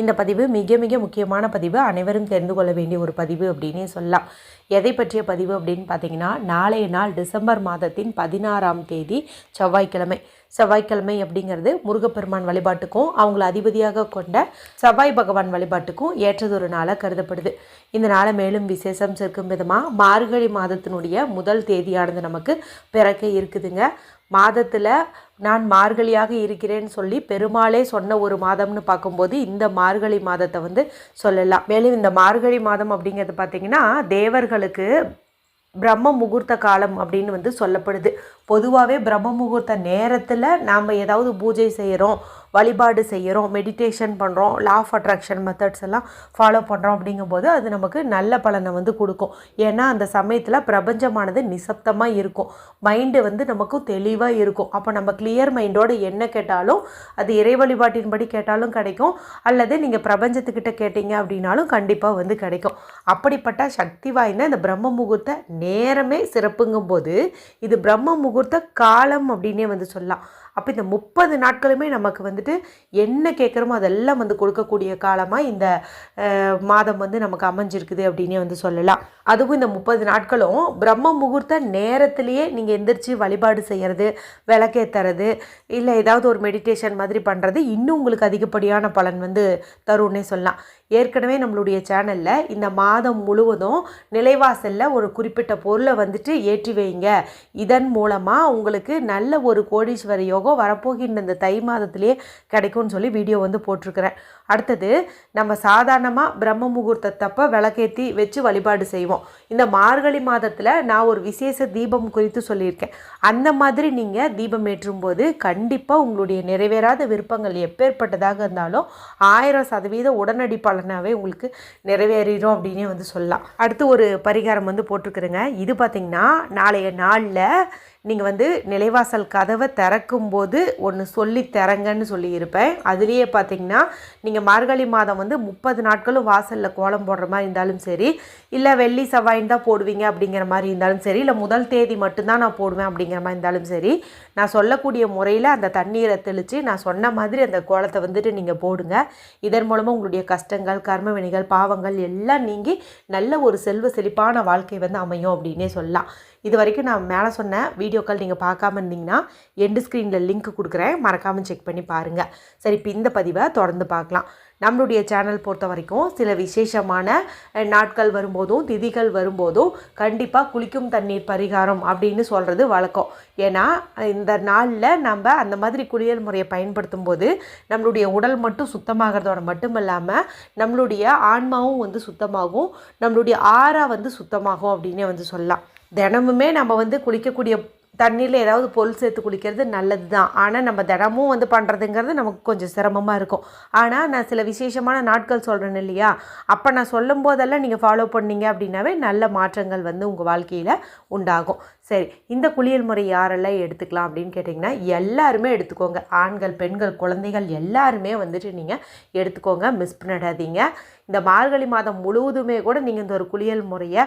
இந்த பதிவு மிக மிக முக்கியமான பதிவு. அனைவரும் தெரிந்து கொள்ள வேண்டிய ஒரு பதிவு அப்படின்னே சொல்லலாம். எதை பற்றிய பதிவு அப்படின்னு பார்த்தீங்கன்னா நாளைய நாள் டிசம்பர் மாதத்தின் பதினாறாம் தேதி செவ்வாய்க்கிழமை. செவ்வாய்க்கிழமை அப்படிங்கிறது முருகப்பெருமான் வழிபாட்டுக்கும் அவங்கள அதிபதியாக கொண்ட செவ்வாய் பகவான் வழிபாட்டுக்கும் ஏற்றதொரு நாளாக கருதப்படுது. இந்த நாளை மேலும் விசேஷம் சேர்க்கும் விதமாக மார்கழி மாதத்தினுடைய முதல் தேதியானது நமக்கு பிறக்க இருக்குதுங்க. மாதத்தில் நான் மார்கழியாக இருக்கிறேன்னு சொல்லி பெருமாளே சொன்ன ஒரு மாதம்னு பார்க்கும்போது இந்த மார்கழி மாதத்தை வந்து சொல்லலாம். மேலும் இந்த மார்கழி மாதம் அப்படிங்கிறது பார்த்திங்கன்னா தேவர்களுக்கு பிரம்ம முகூர்த்த காலம் அப்படின்னு வந்து சொல்லப்படுது. பொதுவாகவே பிரம்ம முகூர்த்த நேரத்தில் நாம் ஏதாவது பூஜை செய்கிறோம் வழிபாடு செய்கிறோம் மெடிடேஷன் பண்ணுறோம் லா ஆஃப் அட்ராக்ஷன் மெத்தட்ஸ் எல்லாம் ஃபாலோ பண்ணுறோம் அப்படிங்கும்போது அது நமக்கு நல்ல பலனை வந்து கொடுக்கும். ஏன்னா அந்த சமயத்தில் பிரபஞ்சமானது நிசப்தமாக இருக்கும். மைண்டு வந்து நமக்கு தெளிவாக இருக்கும். அப்போ நம்ம கிளியர் மைண்டோடு என்ன கேட்டாலும் அது இறை வழிபாட்டின்படி கேட்டாலும் கிடைக்கும். அல்லது நீங்கள் பிரபஞ்சத்துக்கிட்ட கேட்டீங்க அப்படின்னாலும் கண்டிப்பாக வந்து கிடைக்கும். அப்படிப்பட்ட சக்தி வாய்ந்த இந்த பிரம்ம முகூர்த்த நேரமே சிறப்புங்கும் போது இது பிரம்ம முகூர்த்த காலம் அப்படின்னே வந்து சொல்லலாம். அப்போ இந்த முப்பது நாட்களுமே நமக்கு வந்துட்டு என்ன கேட்குறோமோ அதெல்லாம் வந்து கொடுக்கக்கூடிய காலமாக இந்த மாதம் வந்து நமக்கு அமைஞ்சிருக்குது அப்படின்னே வந்து சொல்லலாம். அதுவும் இந்த முப்பது நாட்களும் பிரம்ம முகூர்த்த நேரத்திலேயே நீங்கள் எந்திரிச்சு வழிபாடு செய்கிறது விளக்கேற்றுறது இல்லை ஏதாவது ஒரு மெடிடேஷன் மாதிரி பண்ணுறது இன்னும் உங்களுக்கு அதிகப்படியான பலன் வந்து தரும்னே சொல்லலாம். ஏற்கனவே நம்மளுடைய சேனலில் இந்த மாதம் முழுவதும் நிலைவாசலில் ஒரு குறிப்பிட்ட பொருளை வந்துட்டு ஏற்றி வைங்க. இதன் மூலமாக உங்களுக்கு நல்ல ஒரு கோடீஸ்வர யோகம் வரப்போகின்ற இந்த தை மாதத்திலே கிடைக்கும்னு சொல்லி வீடியோ வந்து போட்டிருக்கிறேன் அடுத்தது நம்ம சாதாரணமாக பிரம்ம முகூர்த்தத்தப்ப விளக்கேற்றி வச்சு வழிபாடு செய்வோம். இந்த மார்கழி மாதத்தில் நான் ஒரு விசேஷ தீபம் குறித்து சொல்லியிருக்கேன். அந்த மாதிரி நீங்கள் தீபம் ஏற்றும் போது கண்டிப்பாக உங்களுடைய நிறைவேறாத விருப்பங்கள் எப்பேற்பட்டதாக இருந்தாலும் ஆயிரம் சதவீத உடனடி பலனாகவே உங்களுக்கு நிறைவேறிடும் அப்படின்னே வந்து சொல்லலாம். அடுத்து ஒரு பரிகாரம் வந்து போட்டிருக்குறேங்க. இது பார்த்திங்கன்னா நாளைய நாளில் நீங்கள் வந்து நிலைவாசல் கதவை திறக்கும்போது ஒன்று சொல்லி திறங்கன்னு சொல்லியிருப்பேன். அதுலேயே பார்த்தீங்கன்னா நீங்கள் மார்கழி மாதம் வந்து முப்பது நாட்களும் வாசலில் கோலம் போடுற மாதிரி இருந்தாலும் சரி இல்லை வெள்ளி செவ்வாயின் தான் போடுவீங்க அப்படிங்கிற மாதிரி இருந்தாலும் சரி இல்லை முதல் தேதி மட்டும்தான் நான் போடுவேன் அப்படிங்கிற மாதிரி இருந்தாலும் சரி நான் சொல்லக்கூடிய முறையில் அந்த தண்ணீரை தெளித்து நான் சொன்ன மாதிரி அந்த கோலத்தை வந்துட்டு நீங்கள் போடுங்க. இதன் மூலமாக உங்களுடைய கஷ்டங்கள் கர்மவினைகள் பாவங்கள் எல்லாம் நீங்கி நல்ல ஒரு செல்வ செழிப்பான வாழ்க்கை வந்து அமையும் அப்படின்னே சொல்லலாம். இது வரைக்கும் நான் மேலே சொன்ன வீடியோக்கள் நீங்கள் பார்க்காம இருந்தீங்கன்னா எண்டு ஸ்க்ரீனில் லிங்க் கொடுக்குறேன். மறக்காமல் செக் பண்ணி பாருங்கள் சரி இப்போ இந்த பதிவை தொடர்ந்து பார்க்கலாம். நம்மளுடைய சேனல் பொறுத்த வரைக்கும் சில விசேஷமான நாட்கள் வரும்போதும் திதிகள் வரும்போதும் கண்டிப்பாக குளிக்கும் தண்ணீர் பரிகாரம் அப்படின்னு சொல்கிறது வழக்கம். ஏன்னா இந்த நாளில் நம்ம அந்த மாதிரி குளியல் முறையை பயன்படுத்தும் போது நம்மளுடைய உடல் மட்டும் சுத்தமாகிறதோட மட்டும் இல்லாமல் நம்மளுடைய ஆன்மாவும் வந்து சுத்தமாகும். நம்மளுடைய ஆறா வந்து சுத்தமாகும் அப்படின்னே வந்து சொல்லலாம். தினமுமே நம்ம வந்து குளிக்கக்கூடிய தண்ணியில் ஏதாவது பொருள் சேர்த்து குளிக்கிறது நல்லது தான் ஆனால் நம்ம தினமும் வந்து பண்ணுறதுங்கிறது நமக்கு கொஞ்சம் சிரமமாக இருக்கும். ஆனால் நான் சில விசேஷமான நாட்கள் சொல்கிறேன் இல்லையா? அப்போ நான் சொல்லும் போதெல்லாம் நீங்கள் ஃபாலோ பண்ணீங்க அப்படின்னாவே நல்ல மாற்றங்கள் வந்து உங்கள் வாழ்க்கையில் உண்டாகும். சரி இந்த குளியல் முறை யாரெல்லாம் எடுத்துக்கலாம் அப்படின்னு கேட்டிங்கன்னா எல்லாருமே எடுத்துக்கோங்க. ஆண்கள் பெண்கள் குழந்தைகள் எல்லாருமே வந்துட்டு நீங்கள் எடுத்துக்கோங்க மிஸ் பண்ணிடாதீங்க இந்த மார்கழி மாதம் முழுவதுமே கூட நீங்கள் இந்த ஒரு குளியல் முறையை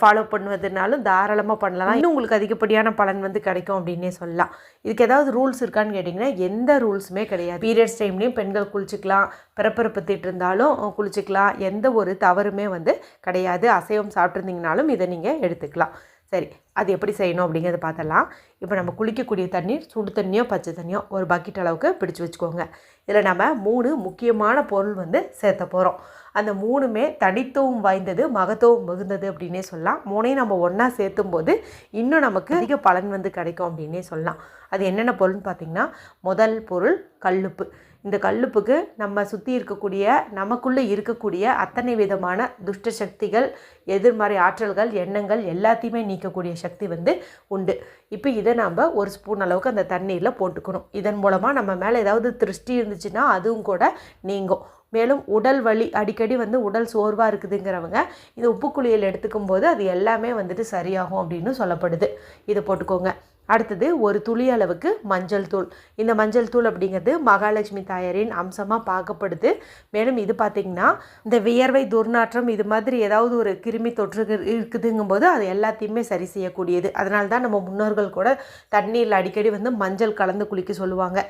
ஃபாலோ பண்ணுவதுனாலும் தாராளமாக பண்ணலாம். இன்னும் உங்களுக்கு அதிகப்படியான பலன் வந்து கிடைக்கும் அப்படின்னே சொல்லலாம். இதுக்கு ஏதாவது ரூல்ஸ் இருக்கான்னு கேட்டிங்கன்னா எந்த ரூல்ஸுமே கிடையாது. பீரியட்ஸ் டைம்லேயும் பெண்கள் குளிச்சுக்கலாம் பிறப்பிறப்பத்திட்டு இருந்தாலும் குளிச்சுக்கலாம். எந்த ஒரு தவறுமே வந்து கிடையாது. அசைவம் சாப்பிட்ருந்தீங்கனாலும் இதை நீங்கள் எடுத்துக்கலாம். சரி அது எப்படி செய்யணும் அப்படிங்கிறத பார்த்தலாம் இப்போ நம்ம குளிக்கக்கூடிய தண்ணீர் சுடு தண்ணியோ பச்சை தண்ணியோ ஒரு பக்கெட் அளவுக்கு பிடிச்சு வச்சுக்கோங்க. இதில் நம்ம மூணு முக்கியமான பொருள் வந்து சேர்த்த போகிறோம் அந்த மூணுமே தனித்துவம் வாய்ந்தது மகத்துவம் மிகுந்தது அப்படின்னே சொல்லலாம். மூணையும் நம்ம ஒன்றா சேர்த்தும் போது இன்னும் நமக்கு அதிக பலன் வந்து கிடைக்கும் அப்படின்னே சொல்லலாம். அது என்னென்ன பொருள்னு பார்த்திங்கன்னா முதல் பொருள் கல்லுப்பு. இந்த கல்லுப்புக்கு நம்ம சுற்றி இருக்கக்கூடிய நமக்குள்ளே இருக்கக்கூடிய அத்தனை விதமான துஷ்ட சக்திகள் எதிர்மறை ஆற்றல்கள் எண்ணங்கள் எல்லாத்தையுமே நீக்கக்கூடிய சக்தி வந்து உண்டு. இப்போ இதை நாம் ஒரு ஸ்பூன் அளவுக்கு அந்த தண்ணீரில் போட்டுக்கணும். இதன் மூலமாக நம்ம மேலே ஏதாவது திருஷ்டி இருந்துச்சுன்னா அதுவும் கூட நீங்கும். மேலும் உடல் வலி அடிக்கடி வந்து உடல் சோர்வாக இருக்குதுங்கிறவங்க இந்த உப்பு குளியல் எடுத்துக்கும் போது அது எல்லாமே வந்துட்டு சரியாகும் அப்படின்னு சொல்லப்படுது. இதை போட்டுக்கோங்க. அடுத்தது ஒரு துளி அளவுக்கு மஞ்சள் தூள். இந்த மஞ்சள் தூள் அப்படிங்கிறது மகாலட்சுமி தாயாரின் அம்சமாக பார்க்கப்படுது. மேலும் இது பார்த்திங்கன்னா இந்த வியர்வை துர்நாற்றம் இது மாதிரி ஏதாவது ஒரு கிருமி தொற்று இருக்குதுங்கும்போது அது எல்லாத்தையுமே சரி செய்யக்கூடியது. அதனால தான் நம்ம முன்னோர்கள் கூட தண்ணீரில் அடிக்கடி வந்து மஞ்சள் கலந்து குளிக்க சொல்லுவாங்க.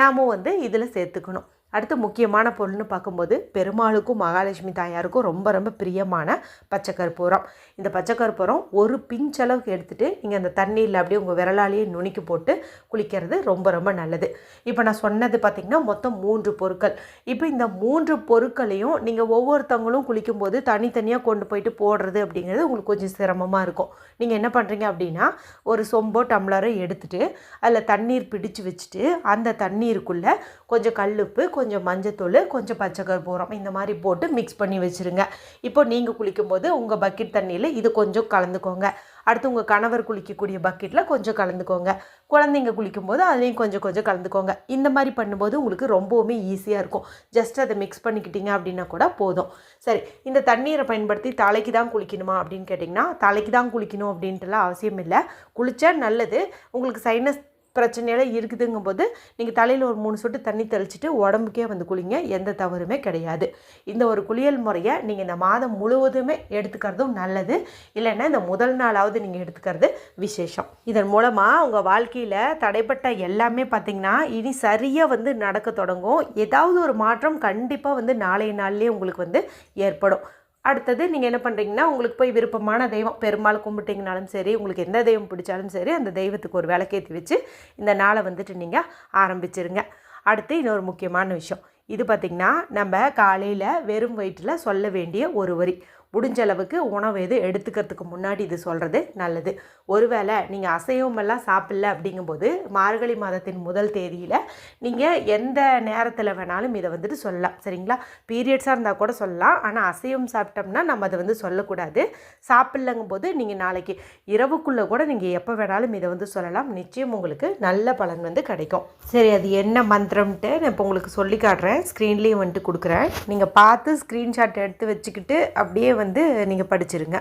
நாமும் வந்து இதில் சேர்த்துக்கணும். அடுத்து முக்கியமான பொருள்னு பார்க்கும்போது பெருமாளுக்கும் மகாலட்சுமி தாயாருக்கும் ரொம்ப ரொம்ப பிரியமான பச்சை கற்பூரம் இந்த பச்சை கற்பூரம் ஒரு பிஞ்ச் அளவுக்கு எடுத்துகிட்டு நீங்கள் அந்த தண்ணீரில் அப்படியே உங்கள் விரலாலேயே நுணுக்கி போட்டு குளிக்கிறது ரொம்ப ரொம்ப நல்லது. இப்போ நான் சொன்னது பார்த்திங்கன்னா மொத்தம் மூன்று பொருட்கள். இப்போ இந்த மூன்று பொருட்களையும் நீங்கள் ஒவ்வொருத்தவங்களும் குளிக்கும்போது தனித்தனியாக கொண்டு போயிட்டு போடுறது அப்படிங்கிறது உங்களுக்கு கொஞ்சம் சிரமமாக இருக்கும். நீங்கள் என்ன பண்ணுறீங்க அப்படின்னா ஒரு சொம்போ டம்ளரோ எடுத்துகிட்டு அதில் தண்ணீர் பிடிச்சு வச்சுட்டு அந்த தண்ணீருக்குள்ளே கொஞ்சம் கல்லுப்பு கொஞ்சம் கொஞ்சம் மஞ்சத்தூள் கொஞ்சம் பச்சை கற்பூரம் இந்த மாதிரி போட்டு மிக்ஸ் பண்ணி வச்சுருங்க. இப்போ நீங்கள் குளிக்கும்போது உங்கள் பக்கெட் தண்ணியில் இது கொஞ்சம் கலந்துக்கோங்க. அடுத்து உங்கள் கணவர் குளிக்கக்கூடிய பக்கெட்டில் கொஞ்சம் கலந்துக்கோங்க. குழந்தைங்க குளிக்கும்போது அதையும் கொஞ்சம் கொஞ்சம் கலந்துக்கோங்க. இந்த மாதிரி பண்ணும்போது உங்களுக்கு ரொம்பவுமே ஈஸியாக இருக்கும். ஜஸ்ட் அதை மிக்ஸ் பண்ணிக்கிட்டீங்க அப்படின்னா கூட போதும். சரி இந்த தண்ணீரை பயன்படுத்தி தலைக்கு தான் குளிக்கணுமா அப்படின்னு கேட்டிங்கன்னா தலைக்கு தான் குளிக்கணும் அப்படின்ட்டுலாம் அவசியம் இல்லை. குளித்தா நல்லது. உங்களுக்கு சைனஸ் பிரச்சனையெல்லாம் இருக்குதுங்கும் போது நீங்கள் தலையில் ஒரு மூணு சொட்டு தண்ணி தெளிச்சிட்டு உடம்புக்கே வந்து குளிங்க. எந்த தவறுமே கிடையாது. இந்த ஒரு குளியல் முறையை நீங்கள் இந்த மாதம் முழுவதுமே எடுத்துக்கிறதும் நல்லது. இல்லைன்னா இந்த முதல் நாளாவது நீங்கள் எடுத்துக்கிறது விசேஷம். இதன் மூலமாக உங்கள் வாழ்க்கையில் தடைப்பட்ட எல்லாமே பார்த்திங்கன்னா இனி சரியாக வந்து நடக்க தொடங்கும். ஏதாவது ஒரு மாற்றம் கண்டிப்பாக வந்து நாளைய நாள்லேயே உங்களுக்கு வந்து ஏற்படும். அடுத்தது நீங்கள் என்ன பண்ணுறீங்கன்னா உங்களுக்கு போய் விருப்பமான தெய்வம் பெருமாள் கும்பிட்டிங்கனாலும் சரி உங்களுக்கு எந்த தெய்வம் பிடிச்சாலும் சரி அந்த தெய்வத்துக்கு ஒரு விளக்கேற்றி வச்சு இந்த நாளை வந்துட்டு நீங்கள் ஆரம்பிச்சிருங்க. அடுத்து இன்னொரு முக்கியமான விஷயம். இது பார்த்திங்கன்னா நம்ம காலையில் வெறும் வயிற்றில் சொல்ல வேண்டிய ஒரு வரி. முடிஞ்ச அளவுக்கு உணவு எது எடுத்துக்கிறதுக்கு முன்னாடி இது சொல்கிறது நல்லது. ஒருவேளை நீங்கள் அசைவமெல்லாம் சாப்பிடல அப்படிங்கும்போது மார்கழி மாதத்தின் முதல் தேதியில் நீங்கள் எந்த நேரத்தில் வேணாலும் இதை வந்துட்டு சொல்லலாம். சரிங்களா? பீரியட்ஸாக இருந்தால் கூட சொல்லலாம். ஆனால் அசைவம் சாப்பிட்டோம்னா நம்ம அதை வந்து சொல்லக்கூடாது. சாப்பிட்லங்கும் போது நீங்கள் நாளைக்கு இரவுக்குள்ளே கூட நீங்கள் எப்போ வேணாலும் இதை வந்து சொல்லலாம். நிச்சயம் உங்களுக்கு நல்ல பலன் வந்து கிடைக்கும். சரி அது என்ன மந்திரம்ட்டு நான் இப்போ உங்களுக்கு சொல்லி காட்டுறேன். ஸ்க்ரீன்லேயும் வந்துட்டு கொடுக்குறேன். நீங்கள் பார்த்து ஸ்க்ரீன்ஷாட் எடுத்து வச்சுக்கிட்டு அப்படியே வந்து வந்து நீங்கள் படிச்சிருங்க.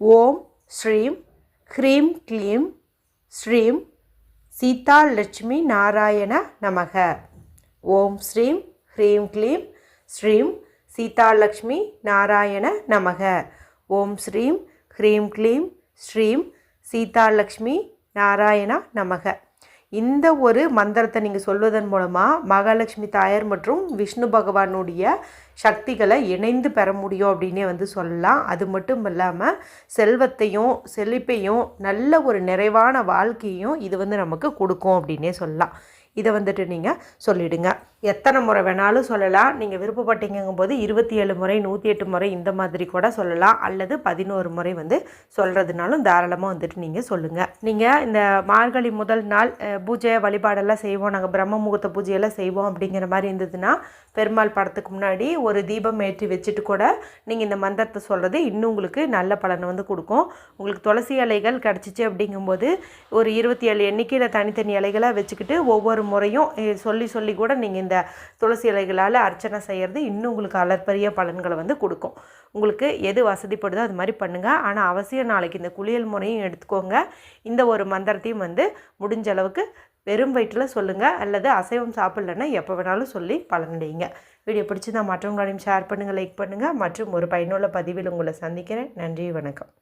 ஓம் ஸ்ரீம் ஹ்ரீம் க்ளீம் ஸ்ரீம் சீதா லட்சுமி நாராயண நமக. ஓம் ஸ்ரீம் ஹ்ரீம் க்ளீம் ஸ்ரீம் சீதாலக்ஷ்மி நாராயண நமக. ஓம் ஸ்ரீம் ஹ்ரீம் க்ளீம் ஸ்ரீம் சீதாலக்ஷ்மி நாராயண நமக. இந்த ஒரு மந்திரத்தை நீங்கள் சொல்வதன் மூலமாக மகாலட்சுமி தாயார் மற்றும் விஷ்ணு பகவானுடைய சக்திகளை இணைந்து பெற முடியும் அப்படின்னே வந்து சொல்லலாம். அது மட்டும் இல்லாமல் செல்வத்தையும் செழிப்பையும் நல்ல ஒரு நிறைவான வாழ்க்கையும் இது வந்து நமக்கு கொடுக்கும் அப்படின்னே சொல்லலாம். இதை வந்துட்டு நீங்கள் சொல்லிவிடுங்க எத்தனை முறை வேணாலும் சொல்லலாம். நீங்கள் விருப்பப்பட்டீங்கும் போது இருபத்தி ஏழு முறை நூற்றி எட்டு முறை இந்த மாதிரி கூட சொல்லலாம். அல்லது பதினோரு முறை வந்து சொல்கிறதுனாலும் தாராளமாக வந்துட்டு நீங்கள் சொல்லுங்கள் நீங்கள் இந்த மார்கழி முதல் நாள் பூஜை வழிபாடெல்லாம் செய்வோம். நாங்கள் பிரம்ம முகூர்த்த பூஜையெல்லாம் செய்வோம் அப்படிங்கிற மாதிரி இருந்ததுன்னா பெருமாள் படத்துக்கு முன்னாடி ஒரு தீபம் ஏற்றி வச்சுட்டு கூட நீங்கள் இந்த மந்திரத்தை சொல்கிறது இன்னும் உங்களுக்கு நல்ல பலனை வந்து கொடுக்கும். உங்களுக்கு துளசி இலைகள் கிடச்சிச்சு அப்படிங்கும்போது ஒரு இருபத்தி ஏழு எண்ணிக்கையில் தனித்தனி இலைகளாக வச்சுக்கிட்டு ஒவ்வொரு முறையும் சொல்லி சொல்லி கூட நீங்கள் இந்த துளசி இலைகளால் அர்ச்சனை செய்கிறது இன்னும் உங்களுக்கு அலர்பரிய பலன்களை வந்து கொடுக்கும். உங்களுக்கு எது வசதிப்படுதோ அது மாதிரி பண்ணுங்கள் ஆனால் அவசியம் நாளைக்கு இந்த குளியல் முறையும் எடுத்துக்கோங்க. இந்த ஒரு மந்திரத்தையும் வந்து முடிஞ்ச அளவுக்கு வெறும் வயிற்றில் சொல்லுங்கள் அல்லது அசைவம் சாப்பிட்லன்னா எப்போ வேணாலும் சொல்லி பலனடைங்க வீடியோ பிடிச்சி தான் மற்றவங்களையும் ஷேர் பண்ணுங்கள் லைக் பண்ணுங்கள் மற்றும் ஒரு பயனுள்ள பதிவில் உங்களை சந்திக்கிறேன். நன்றி வணக்கம்.